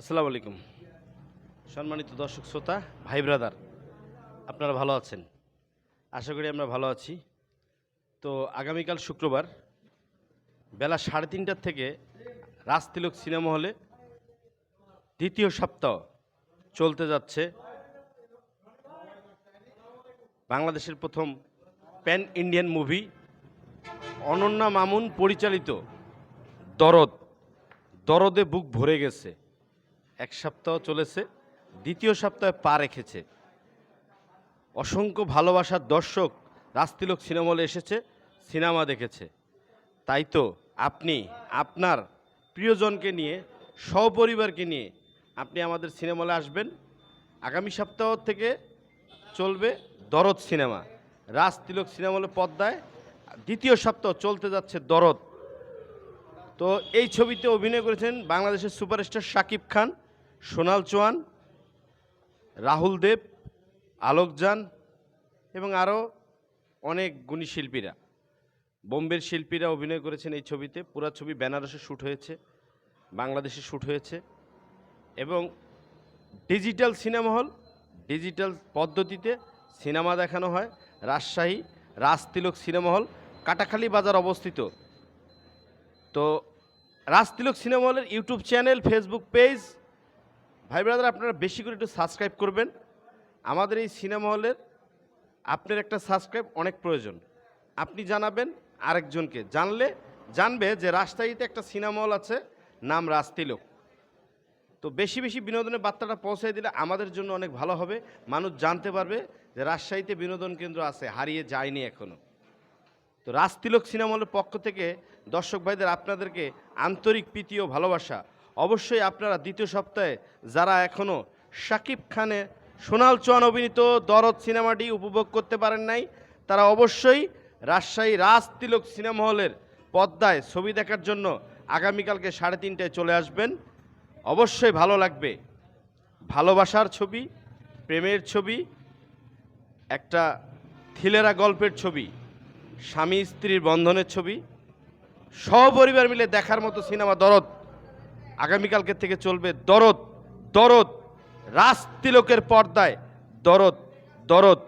আসসালামু আলাইকুম। সম্মানিত দর্শক শ্রোতা, ভাই ব্রাদার, আপনারা ভালো আছেন? আশা করি আমরা ভালো আছি। তো আগামীকাল শুক্রবার বেলা সাড়ে তিনটার থেকে রাজতিলক সিনেমা হলে দ্বিতীয় সপ্তাহ চলতে যাচ্ছে বাংলাদেশের প্রথম pan Indian movie Ananya Mamun পরিচালিত দরদ। দরদে বুক ভরে গেছে। এক সপ্তাহ চলেছে, দ্বিতীয় সপ্তাহে পা রেখেছে। অসংখ্য ভালোবাসার দর্শক রাস্তিলোক সিনেমা হলে এসেছে, সিনেমা দেখেছে। তাই তো আপনি, আপনার প্রিয়জনকে নিয়ে, সপরিবারকে নিয়ে আপনি আমাদের সিনেমা হলে আসবেন। আগামী সপ্তাহ থেকে চলবে দরদ সিনেমা। রাজ সিনেমা হলে পদ্মায়, দ্বিতীয় সপ্তাহ চলতে যাচ্ছে দরদ। তো এই ছবিতে অভিনয় করেছেন বাংলাদেশের সুপারস্টার শাকিব খান। সোনাল চৌহান, রাহুল দেব আলোকজান এবং আরও অনেক গুণী শিল্পীরা। বোম্বের শিল্পীরা অভিনয় করেছেন এই ছবিতে। পুরা ছবি বেনারসে শ্যুট হয়েছে, বাংলাদেশে শ্যুট হয়েছে এবং ডিজিটাল সিনেমা হল, ডিজিটাল পদ্ধতিতে সিনেমা দেখানো হয়। রাজশাহী রাজতিলক সিনেমা হল, কাটাখালী বাজার অবস্থিত। তো রাজতিলক সিনেমা হলের ইউটিউব চ্যানেল, ফেসবুক পেজ ভাই ব্রাদার, আপনারা বেশি করে একটু সাবস্ক্রাইব করবেন। আমাদের এই সিনেমা হলের আপনার একটা সাবস্ক্রাইব অনেক প্রয়োজন। আপনি জানাবেন আরেকজনকে। জানলে, জানবে যে রাজশাহীতে একটা সিনেমা হল আছে, নাম রাজতিলক তো বেশি বেশি বিনোদনের বার্তাটা পৌঁছে দিলে আমাদের জন্য অনেক ভালো হবে। মানুষ জানতে পারবে যে রাজশাহীতে বিনোদন কেন্দ্র আছে, হারিয়ে যায়নি এখনও তো রাজতিলক সিনেমা হলের পক্ষ থেকে দর্শক ভাইদের আপনাদেরকে আন্তরিক প্রীতি ও ভালোবাসা। অবশ্যই আপনারা দ্বিতীয় সপ্তাহে যারা এখনও শাকিব খানের সোনাল চৌহান অভিনীত দরদ সিনেমাটি উপভোগ করতে পারেন নাই, তারা অবশ্যই রাজশাহী রাজতিলক সিনেমা হলের পদ্মায় ছবি দেখার জন্য আগামীকালকে সাড়ে তিনটায় চলে আসবেন। অবশ্যই ভালো লাগবে। ভালোবাসার ছবি, প্রেমের ছবি, একটা থিলেরা গল্পের ছবি, স্বামী স্ত্রীর বন্ধনের ছবি, সপরিবার মিলে দেখার মতো সিনেমা দরদ আগামীকালকে থেকে চলবে দরদ দরদ রাজ তিলকের পর্দায় দরদ দরদ।